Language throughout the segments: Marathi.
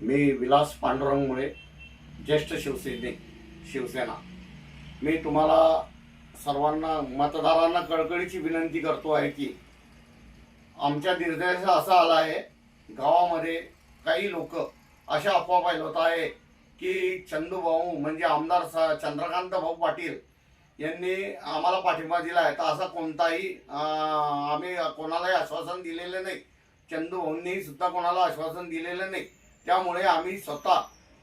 मी विलास पांडुरंग मुळे ज्येष्ठ शिवसैनिक शिवसेना. मी तुम्हाला सर्वांना मतदारांना कळकळीची विनंती करतो आहे की आमच्या निर्देश असा आला आहे गावामध्ये काही लोक अशा अफवा पाहिलं आहे की चंदूभाऊ म्हणजे आमदार स- चंद्रकांत भाऊ पाटील यांनी आम्हाला पाठिंबा दिला आहे. तर असा कोणताही आम्ही कोणालाही आश्वासन दिलेलं नाही. चंदू भाऊंनी सुद्धा कोणाला आश्वासन दिलेलं नाही. त्यामुळे आम्ही स्वतः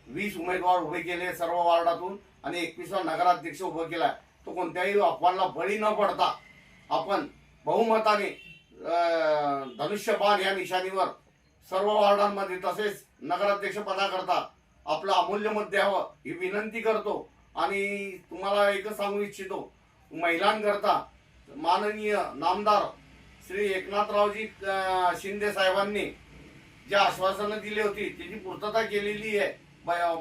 वीस उमेदवार उभे केले सर्व वार्डातून आणि एकवीसवा नगराध्यक्ष उभं केला. तो कोणत्याही अफवांना बळी न पडता आपण बहुमताने धनुष्यबाण या निशाणीवर सर्व वार्डांमध्ये तसेच नगराध्यक्ष पदाकरता आपलं अमूल्य मत द्यावं ही विनंती करतो. आणि तुम्हाला एकच सांगू इच्छितो महिलांकरता माननीय नामदार श्री एकनाथरावजी शिंदे साहेबांनी जे आश्वासनं दिली होती त्याची पूर्तता केलेली आहे.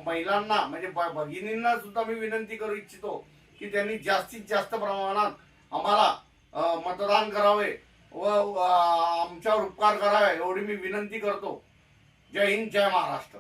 महिलांना म्हणजे भगिनींना सुद्धा मी विनंती करू इच्छितो की त्यांनी जास्तीत जास्त प्रमाणात आम्हाला मतदान करावे व व आमच्यावर उपकार करावे एवढी मी विनंती करतो. जय हिंद जय महाराष्ट्र.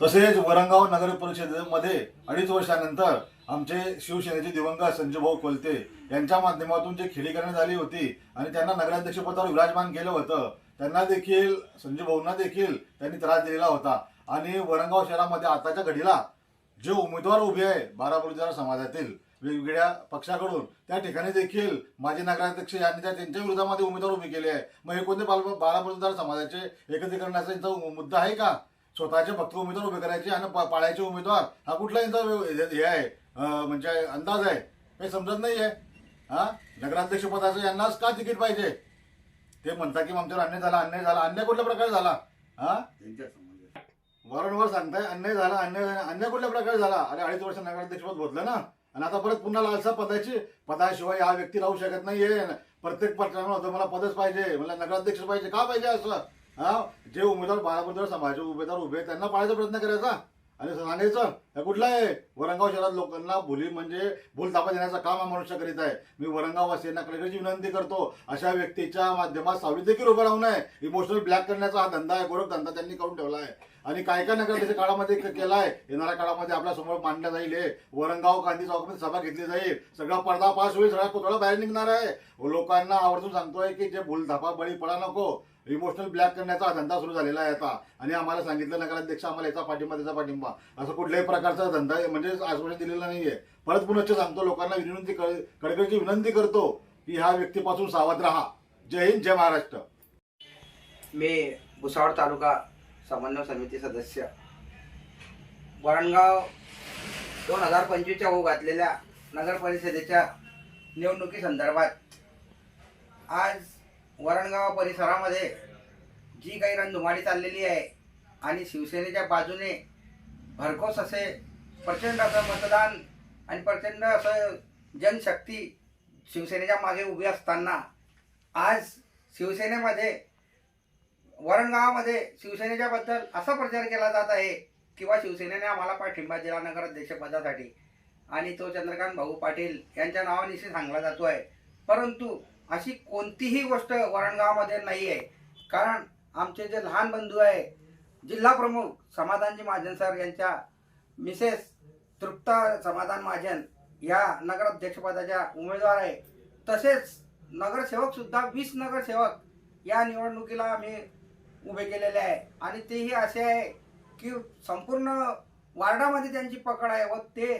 तसेच वरंगाव नगर परिषदेमध्ये अडीच वर्षानंतर आमचे शिवसेनेचे दिवंगत संजूभाऊ कोलते यांच्या माध्यमातून जे खेळी करण्यात आली होती आणि त्यांना नगराध्यक्षपदावर विराजमान केलं होतं त्यांना देखील संजूभाऊंना देखील त्यांनी त्रास दिलेला होता. आणि वरंगाव शहरामध्ये आताच्या घडीला जे उमेदवार उभे आहे बारा समाजातील वेगवेगळ्या पक्षाकडून त्या ठिकाणी देखील माजी नगराध्यक्ष यांनी त्या त्यांच्या विरोधामध्ये उमेदवार उभे केले आहे. मग हे कोणते बाल बारा समाजाचे एकत्रीकरणाचा यांचा मुद्दा आहे का स्वतःचे फक्त उमेदवार उभे करायचे आणि पाळायचे उमेदवार. हा कुठला यांचा हे आहे? म्हणजे अंदाज आहे? काही समजत नाही आहे हा? नगराध्यक्ष पदाचं यांनाच का तिकीट पाहिजे? ते म्हणता की आमच्यावर अन्याय झाला अन्याय झाला. अन्याय कुठल्या प्रकारे झाला? हा? वारंवार सांगताय अन्याय झाला अन्याय झाला अन्याय कुठल्या प्रकारे झाला? अरे अडीच वर्ष नगराध्यक्षपद बोधलं ना? आणि आता परत पुन्हा लालसा पदाची पदाशिवाय हा व्यक्ती राहू शकत नाहीये. प्रत्येक पक्षानं होतं मला पदच पाहिजे मला नगराध्यक्ष पाहिजे. का पाहिजे असं? हा जे उमेदवार बाराबद्दल समाजाचे उमेदवार उभे आहेत, त्यांना पाळायचा प्रयत्न करायचा. आणि सांगायचं हे कुठलं आहे? वरंगाव शहरात लोकांना भुली म्हणजे भूल तापा देण्याचं काम हा मनुष्य करीत आहे. मी वरंगाव कलेक्टरची विनंती करतो. अशा व्यक्तीच्या माध्यमात सावली देखील उभं राहू नये इमोशनल ब्लॅक करण्याचा हा धंदा आहे गोरख धंदा त्यांनी करून ठेवला आहे. आणि काय काय नगर काळामध्ये केला केलाय? येणाऱ्या काळामध्ये आपल्यासमोर मांडल्या जाईल हे. वरंगाव गांधी चौकामध्ये सभा घेतली जाईल. सगळा पडदा पास होईल सगळा कुतळा बाहेर निघणार आहे. लोकांना आवर्जून सांगतोय की जे भूल धापा बळी पडा नको. इमोशनल ब्लॅक करण्याचा धंदा सुरू झालेला आहे आता. आणि आम्हाला सांगितलं नगराध्यक्ष आम्हाला याचा पाठिंबा त्याचा पाठिंबा. असं कुठल्याही प्रकारचा धंदा आहे, म्हणजे आश्वासन नाही नाहीये. परत पुनश्च सांगतो लोकांना विनंती कडकडची विनंती करतो की ह्या व्यक्तीपासून सावध राहा. जय हिंद जय महाराष्ट्र. मी भुसावळ तालुका समन्वय समिती सदस्य. वरणगाव दोन हजार पंचवीसच्या होऊ घातलेल्या नगर परिषदेच्या निवडणुकी संदर्भात आज वरणगाव परिसरामध्ये जी काही रणधुमाडी चाललेली आहे आणि शिवसेनेच्या बाजूने भरघोस असे प्रचंड असं मतदान आणि प्रचंड असं जनशक्ती शिवसेनेच्या मागे उभी असताना आज शिवसेनेमध्ये वरणगावामध्ये शिवसेनेच्या बद्दल असा प्रचार केला जात आहे किंवा शिवसेनेने आम्हाला पाठिंबा दिला नगराध्यक्षपदासाठी आणि तो चंद्रकांत भाऊ पाटील यांच्या नावानिशी सांगला जातो आहे परंतु अशी कोणतीही गोष्ट वरणगावामध्ये नाही आहे कारण आमचे जे लहान बंधू आहे जिल्हा प्रमुख समाधानजी महाजन सर यांच्या मिसेस तृप्ता समाधान महाजन या नगराध्यक्षपदाच्या उमेदवार आहे. तसेच नगरसेवक सुद्धा वीस नगरसेवक या निवडणुकीला आम्ही उभे केलेले आहे. आणि तेही असे आहे की संपूर्ण वार्डामध्ये त्यांची पकड आहे व ते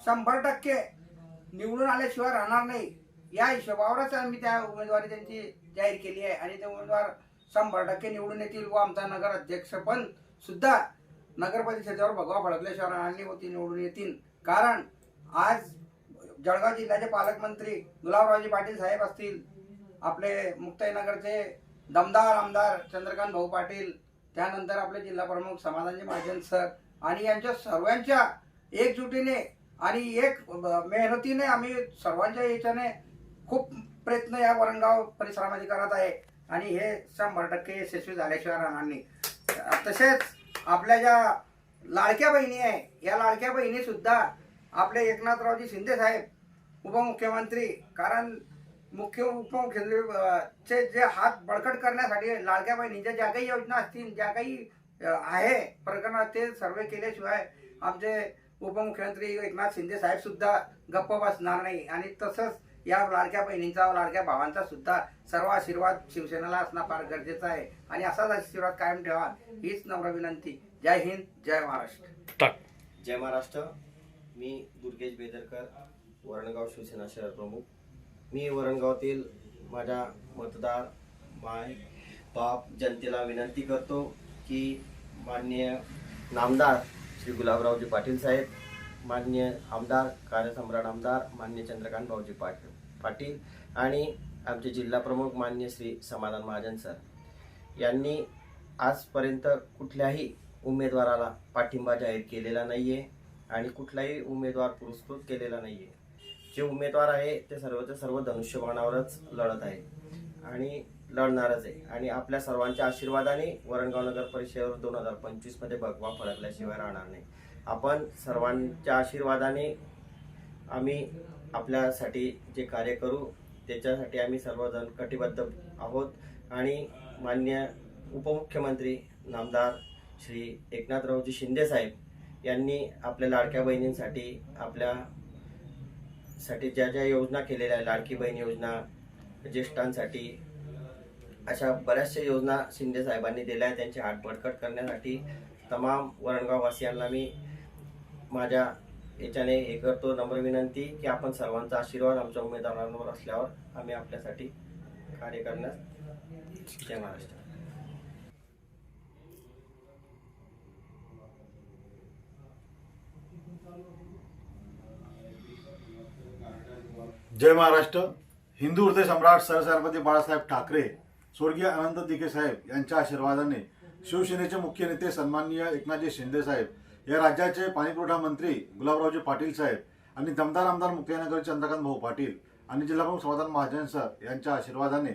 शंभर टक्के निवडून आल्याशिवाय राहणार नाही. या हिशोबावरच आम्ही त्या उमेदवारी त्यांची जाहीर केली आहे. आणि ते उमेदवार शंभर टक्के निवडून येतील व आमचा नगर अध्यक्ष पण सुद्धा नगर परिषदेवर भगवा फडकलेश्वर आणली होती निवडून येतील. कारण आज जळगाव जिल्ह्याचे पालकमंत्री गुलाबरावजी पाटील साहेब असतील आपले मुक्ताईनगरचे दमदार आमदार चंद्रकांत भाऊ पाटील त्यानंतर आपले जिल्हा प्रमुख समाधानजी महाजन सर आणि यांच्या सर्वांच्या एकजुटीने आणि एक मेहनतीने आम्ही सर्वांच्या याच्याने खूप प्रयत्न या वरणगाव परिसरामध्ये करत आहे. आणि हे शंभर टक्के यशस्वी झाल्याशिवाय राहणार नाही. तसेच आपल्या ज्या लाडक्या बहिणी आहे या लाडक्या बहिणी सुद्धा आपले एकनाथरावजी शिंदे साहेब उपमुख्यमंत्री कारण मुख्य उपमुख्यमंत्री चे जे हात बळकट करण्यासाठी लाडक्या बहिणींच्या ज्या काही योजना असतील ज्या काही आहे प्रकरणात ते सर्वे केल्याशिवाय आमचे उपमुख्यमंत्री एकनाथ शिंदे साहेब सुद्धा गप्प बसणार नाही. आणि तसंच या लाडक्या बहिणींचा लाडक्या भावांचा सुद्धा सर्व आशीर्वाद शिवसेनेला असणं फार गरजेचं आहे. आणि असाच आशीर्वाद कायम ठेवा हीच नम्र विनंती. जय हिंद जय महाराष्ट्र. जय महाराष्ट्र. मी दुर्गेश बेदरकर वरणगाव शिवसेना शहर प्रमुख. मी वरणगावातील माझ्या मतदार माय बाप जनतेला विनंती करतो की माननीय नामदार श्री गुलाबरावजी पाटील साहेब मान्य आमदार कार्यसम्राट आमदार मान्य चंद्रकांत भाऊजी पाटील पाटील आणि आमचे जिल्हा प्रमुख मान्य श्री समाधान महाजन सर. यांनी आजपर्यंत कुठल्याही उमेदवाराला पाठिंबा जाहीर केलेला नाही आहे आणि कुठलाही उमेदवार पुरस्कृत केलेला नाही आहे जे उमेदवार आहे ते सर्वच सर्व धनुष्यबाणावरच लढत आहे आणि लढणारच आहे. आणि आपल्या सर्वांच्या आशीर्वादाने वरणगाव नगर परिषदेवर दोन हजार पंचवीसमध्ये भगवा फडकल्याशिवाय राहणार नाही. आपण सर्वांच्या आशीर्वादाने आम्ही आपल्यासाठी जे कार्य करू त्याच्यासाठी आम्ही सर्वजण कटिबद्ध आहोत. आणि मान्य उपमुख्यमंत्री नामदार श्री एकनाथरावजी शिंदेसाहेब यांनी आपल्या लाडक्या बहिणींसाठी आपल्यासाठी ज्या ज्या योजना केलेल्या आहे लाडकी बहीण योजना ज्येष्ठांसाठी अशा बऱ्याचशा योजना शिंदे साहेबांनी दिल्या आहेत. त्यांची हात बडकट करण्यासाठी तमाम वरणगाववासियांना मी माझ्या याच्याने हे करतो नम्र विनंती की आपण सर्वांचा आशीर्वाद आमच्या उमेदवारांवर असल्यावर आम्ही आपल्यासाठी कार्य करण्यास जय महाराष्ट्र. जय महाराष्ट्र. हिंदू हृदय सम्राट सरसेनापती बाळासाहेब ठाकरे स्वर्गीय अनंत दिघे साहेब यांच्या आशीर्वादाने शिवसेनेचे मुख्य नेते सन्माननीय एकनाथजी शिंदे साहेब या राज्याचे पाणीपुरवठा मंत्री गुलाबरावजी पाटील साहेब आणि दमदार आमदार मुक्ताईनगर चंद्रकांत भाऊ पाटील आणि जिल्हाप्रमुख समाधान महाजन सर यांच्या आशीर्वादाने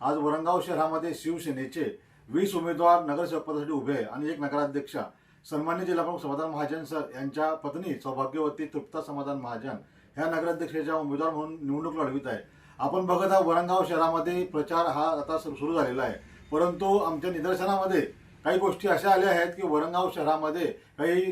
आज वरंगाव शहरामध्ये शिवसेनेचे वीस उमेदवार नगरसेवक पदासाठी उभे आहे आणि एक नगराध्यक्षा सन्मान्य जिल्हाप्रमुख समाधान महाजन सर यांच्या पत्नी सौभाग्यवती तृप्ता समाधान महाजन ह्या नगराध्यक्षाच्या उमेदवार म्हणून निवडणूक लढवित आहे. आपण बघत आहात वरंगाव शहरामध्ये प्रचार हा आता सुरू झालेला आहे. परंतु आमच्या निदर्शनामध्ये काही गोष्टी अशा आल्या आहेत की वरंगाव शहरामध्ये काही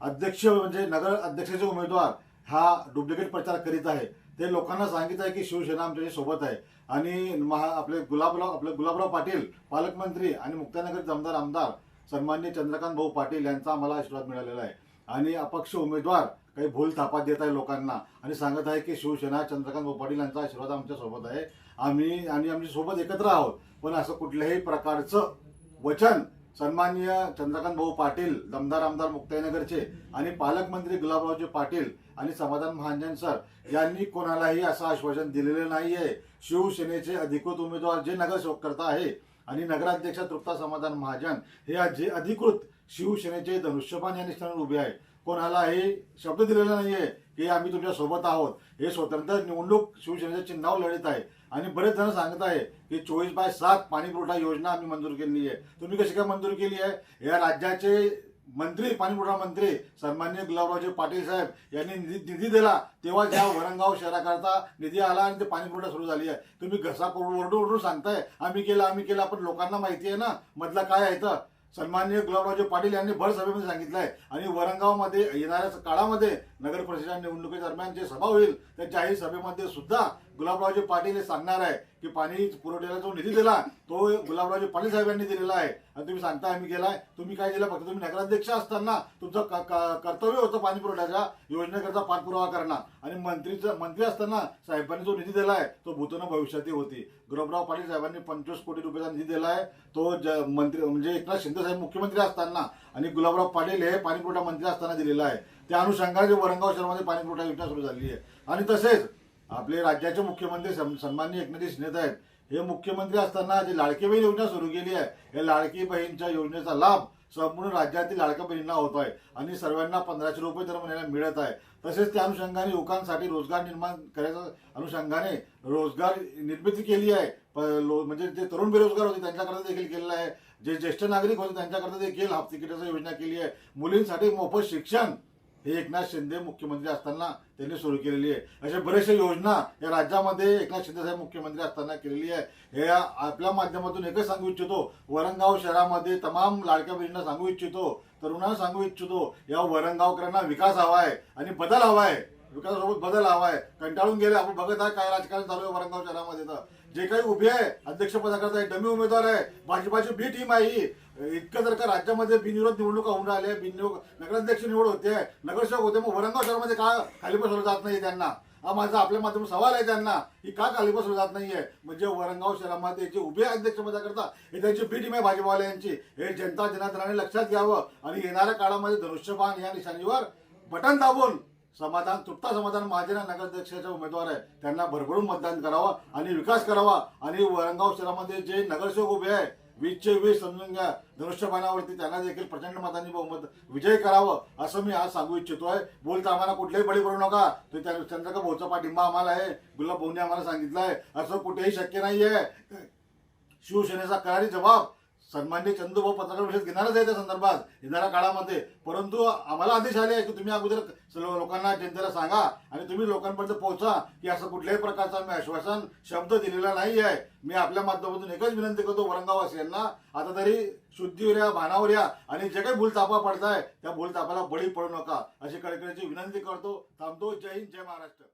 अध्यक्ष म्हणजे नगर अध्यक्षाचे उमेदवार हा डुप्लिकेट प्रचार करीत आहे. ते लोकांना सांगित आहे की शिवसेना आमच्यासोबत आहे. आणि महा आपले गुलाबराव आपले गुलाबराव पाटील पालकमंत्री आणि मुक्तानगर जमदार आमदार सन्मान्य चंद्रकांत भाऊ पाटील यांचा आम्हाला आशीर्वाद मिळालेला आहे. आणि अपक्ष उमेदवार काही भूल थापा देत आहे लोकांना आणि सांगत आहे की शिवसेना चंद्रकांत भाऊ पाटील यांचा आशीर्वाद आमच्यासोबत आहे. आम्ही आणि आमच्यासोबत एकत्र आहोत. पण असं कुठल्याही प्रकारचं वचन सन्माननीय चंद्रकांत भाऊ पाटील दमदार आमदार मुक्ताईनगरचे आणि पालकमंत्री गुलाबरावजी पाटील आणि समाधान महाजन सर यांनी कोणालाही असं आश्वासन दिलेलं नाहीये. शिवसेनेचे अधिकृत उमेदवार जे नगरसेवककर्ता आहे आणि नगराध्यक्ष तृप्ता समाधान महाजन हे आज जे अधिकृत शिवसेनेचे धनुष्यबाण या निष्ठाने उभे आहे. कोणालाही शब्द दिलेला नाहीये. की आम्ही तुमच्यासोबत आहोत. हे स्वतंत्र निवडणूक शिवसेनेच्या चिन्हावर लढत आहे. आणि बरेच जण सांगत आहे की चोवीस बाय सात पाणी पुरवठा योजना आम्ही मंजूर केलेली आहे. तुम्ही कशी काय मंजूर केली आहे? या राज्याचे मंत्री पाणीपुरवठा मंत्री सन्मान्य गुलाबरावजी पाटील साहेब यांनी निधी निधी दिला. तेव्हा ज्या वरंगाव शहराकरता निधी आला आणि ते पाणीपुरवठा सुरू झाली आहे. तुम्ही घसा ओरडून ओरडून सांगताय. आम्ही केलं आम्ही केलं पण लोकांना माहिती आहे ना मधला काय आहे तर सन्मान्य गुलाबरावजी पाटील यांनी भर सभेमध्ये आहे आणि वरंगावमध्ये येणाऱ्या काळामध्ये नगर परिषद निवडणुकीदरम्यान जे सभा होईल त्या जाहीर सभेमध्ये सुद्धा गुलाबरावजी पाटील हे सांगणार आहे की पाणी पुरवठ्याला जो निधी दिला तो गुलाबरावजी पाटील साहेब यांनी दिलेला आहे. आणि तुम्ही सांगता आम्ही गेलाय तुम्ही काय दिलं? फक्त तुम्ही नगराध्यक्ष असताना तुमचं कर्तव्य होतं पाणी पुरवठ्याच्या योजनेकरता पाठपुरावा करणं. आणि मंत्रीचं मंत्री असताना साहेबांनी जो निधी दिलाय तो भूतनं भविष्यातही होती. गुलाबराव पाटील साहेबांनी पंचवीस कोटी रुपयाचा निधी दिलाय. तो ज- मंत्री म्हणजे एकनाथ शिंदे साहेब मुख्यमंत्री असताना आणि गुलाबराव पाटील हे पाणीपुरवठा मंत्री असताना दिलेला आहे. त्या अनुषंगाने वरंगाव शहरामध्ये पाणीपुरवठा योजना सुरू झाली आहे. आणि तसेच आपले राज्याचे मुख्यमंत्री सन्माननीय एकनाथजी शिंदे साहेब हे मुख्यमंत्री असताना जी लाडकी बहीण योजना सुरू केली आहे या लाडकी बहीणच्या योजनेचा लाभ संपूर्ण राज्यातील लाडक्या बहिणींना होत आहे आणि सर्वांना पंधराशे रुपये दर महिन्याला मिळत आहे. तसेच त्या अनुषंगाने युवकांसाठी रोजगार निर्माण करायच्या अनुषंगाने रोजगार निर्मिती केली आहे. प- लो- म्हणजे जे तरुण बेरोजगार होते त्यांच्याकरता देखील केलेलं आहे. जे ज्येष्ठ नागरिक होते त्यांच्याकरता देखील हाफ तिकिटाची योजना केली आहे. मुलींसाठी मोफत शिक्षण हे एकनाथ शिंदे मुख्यमंत्री असताना त्यांनी सुरू केलेली आहे. अशा बऱ्याचशा योजना या राज्यामध्ये एकनाथ शिंदे साहेब मुख्यमंत्री असताना केलेली आहे. हे आपल्या माध्यमातून एकच सांगू इच्छितो वरणगाव शहरामध्ये तमाम लाडक्या बहिणींना सांगू इच्छितो तरुणांना सांगू इच्छितो या वरणगावकरांना विकास हवा आहे आणि बदल हवा आहे. विकासासोबत बदल हवा आहे कंटाळून गेले आपण बघत आहे काय राजकारण चालू आहे वरणगाव शहरामध्ये तर. जे काही उभे आहे अध्यक्षपदाकरता डमी उमेदवार आहे. भाजपाची बी टीम आहे ही. इतकं जर का राज्यामध्ये बिनविरोध निवडणुका होऊन राहिल्या बिनविरोध नगराध्यक्ष निवड होते नगरसेवक होते मग वरणगाव शहरामध्ये का खाली बसवलं जात नाही त्यांना? हा माझा आपल्या माध्यमातून सवाल आहे त्यांना. की का खाली बसवलं जात नाहीये? म्हणजे वरणगाव शहरामध्ये जे उभे अध्यक्षपदाकरता हे त्यांची बी टीम आहे भाजपावाल्यांची. हे जनता जनार्दनाने लक्षात घ्यावं. आणि येणाऱ्या काळामध्ये धनुष्यबाण या निशाणीवर बटन दाबून समाधान तुटता समाधान महाजन नगराध्यक्षाचे उमेदवार आहे. त्यांना भरभरून मतदान करावं आणि विकास करावा. आणि वरणगाव शहरामध्ये जे नगरसेवक उभे आहे वीसचे वीस समजून घ्या. धनुष्यबाणावरती त्यांना देखील प्रचंड मतांनी बहुमत विजय करावं असं मी आज सांगू इच्छितो आहे. बोलता आम्हाला कुठल्याही बळी पडू नका. तर त्या चंद्रका भाऊचा पाठिंबा आम्हाला आहे. गुलाब भाऊने आम्हाला सांगितलं आहे असं कुठेही शक्य नाहीये. शिवसेनेचा करारी जबाब सन्मान्य चंदूभाऊ पत्रकार परिषद घेणारच आहे त्या संदर्भात येणाऱ्या काळामध्ये. परंतु आम्हाला आदेश आले की तुम्ही अगोदर लोकांना जनतेला सांगा आणि तुम्ही लोकांपर्यंत पोहोचा की असं कुठल्याही प्रकारचा मी आश्वासन शब्द दिलेला नाही आहे. मी आपल्या माध्यमातून एकच विनंती करतो वरंगावासियांना आता तरी शुद्धीवर या भानावर या आणि जे काही भूलतापा पडताय त्या भूलतापाला बळी पडू नका अशी कडकडीची विनंती करतो. थांबतो. जय हिंद जय महाराष्ट्र.